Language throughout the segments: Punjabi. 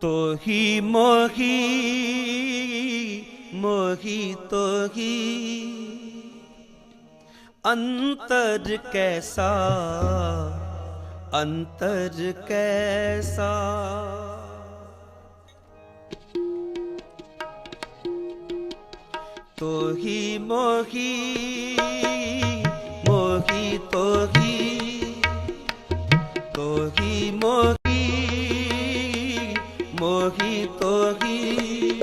ਤੋਹੀ ਮੋਹੀ ਮੋਹੀ ਤੋਹੀ ਅੰਤਰ ਕੈਸਾ ਅੰਤਰ ਕੈਸਾ ਤੋਹੀ ਮੋਹੀ ਮੋਹੀ ਮੋਹੀ ਤੋਹੀ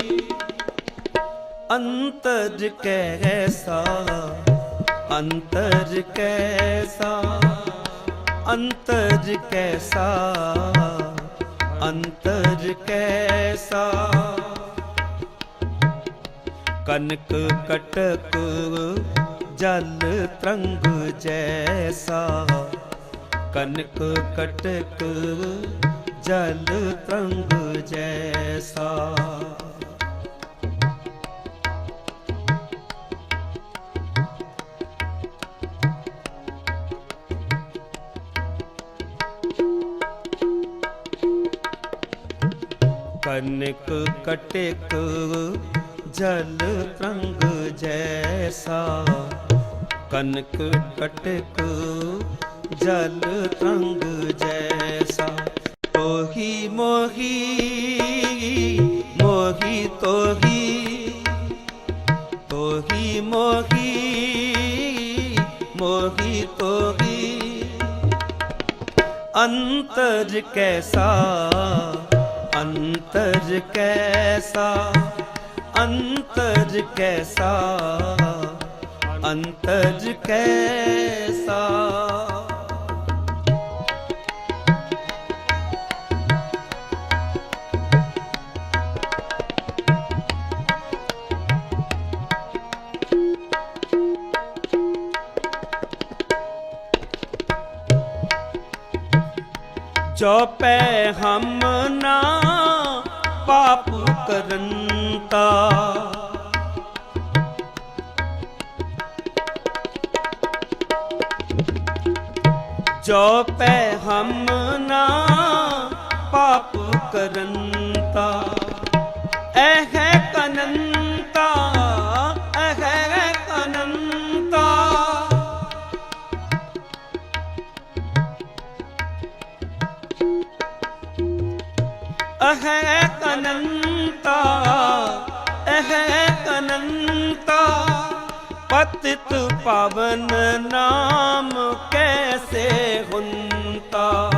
ਅੰਤਰ ਕੈਸਾ ਅੰਤਰ ਕੈਸਾ ਅੰਤਰ ਕੈਸਾ ਅੰਤਰ ਕੈਸਾ। ਕਨਕ ਕਟਕ ਜਲ ਤਰੰਗ ਜੈਸਾ, ਕਨਕ ਕਟਕ ਜਲ ਤਰੰਗ ਜੈਸਾ ਕਨਕ ਕਟਕ ਜਲ ਤਰੰਗ ਜੈਸਾ ਕਨਕ ਕਟਕ ਜਲ ਤਰੰਗ ਜੈਸਾ ਤੋਹੀ ਮੋਹੀ ਮੋਹੀ ਤੋਹੀ ਤੋਹੀ ਮੋਹੀ ਮੋਹੀ ਤੋਹੀ ਅੰਤਰ ਕੈਸਾ ਅੰਤਰ ਕੈਸਾ ਅੰਤਰ ਕੈਸਾ ਅੰਤਰ ਕੈਸਾ ਜੋ ਪੈ ਹਮ ਨਾ ਪਾਪ ਕਰੰਤਾ। ਜੋ ਹਮ ਨਾ ਪਾਪ ਕਰੰਤਾ। ਐ ਅਹੈ ਕਨੰਤਾ ਅਹੈ ਕਨੰਤਾ ਪਤਿਤ ਪਾਵਨ ਨਾਮ ਕੈਸੇ ਹੁੰਤਾ?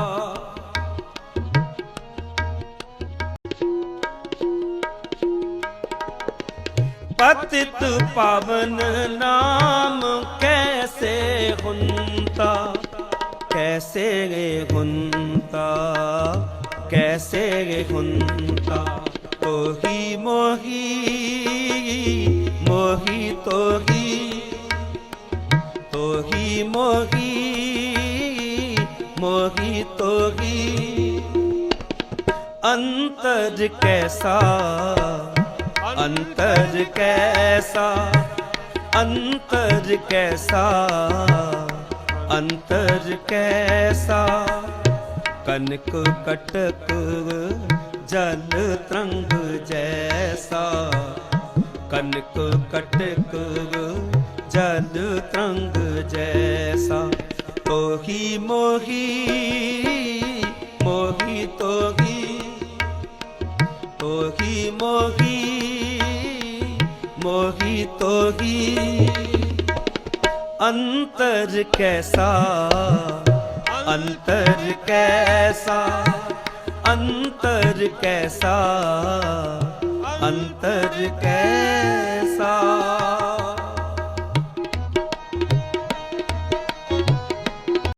ਪਤਿਤ ਪਵਨ ਨਾਮ ਕੈਸੇ ਹੁੰਤਾ? ਕੈਸੇ ਹੁੰਤਾ? ਕੈਸੇ ਹੁੰਤਾ ਤੋਹੀ ਮੋਹੀ ਮੋਹੀ ਤੋਹੀ ਤੋਹੀ ਮੋਹੀ ਮੋਹੀ ਤੋਹੀ ਅੰਤਰ ਕੈਸਾ ਅੰਤਰ ਕੈਸਾ ਅੰਤਰ ਕੈਸਾ ਅੰਤਰ ਕੈਸਾ ਕਨਕ ਕਟਕ, ਜਲ ਤਰੰਗ ਜੈਸਾ। ਕਨਕ ਕਟਕ, ਜਲ ਤਰੰਗ ਜੈਸਾ। ਤੋਹੀ ਮੋਹੀ ਮੋਹੀ ਤੋਹੀ ਤੋਹੀ ਮੋਹੀ ਮੋਹੀ ਤੋਹੀ। ਅੰਤਰ ਕੈਸਾ? ਅੰਤਰ ਕੈਸਾ ਅੰਤਰ ਕੈਸਾ ਅੰਤਰ ਕੈਸਾ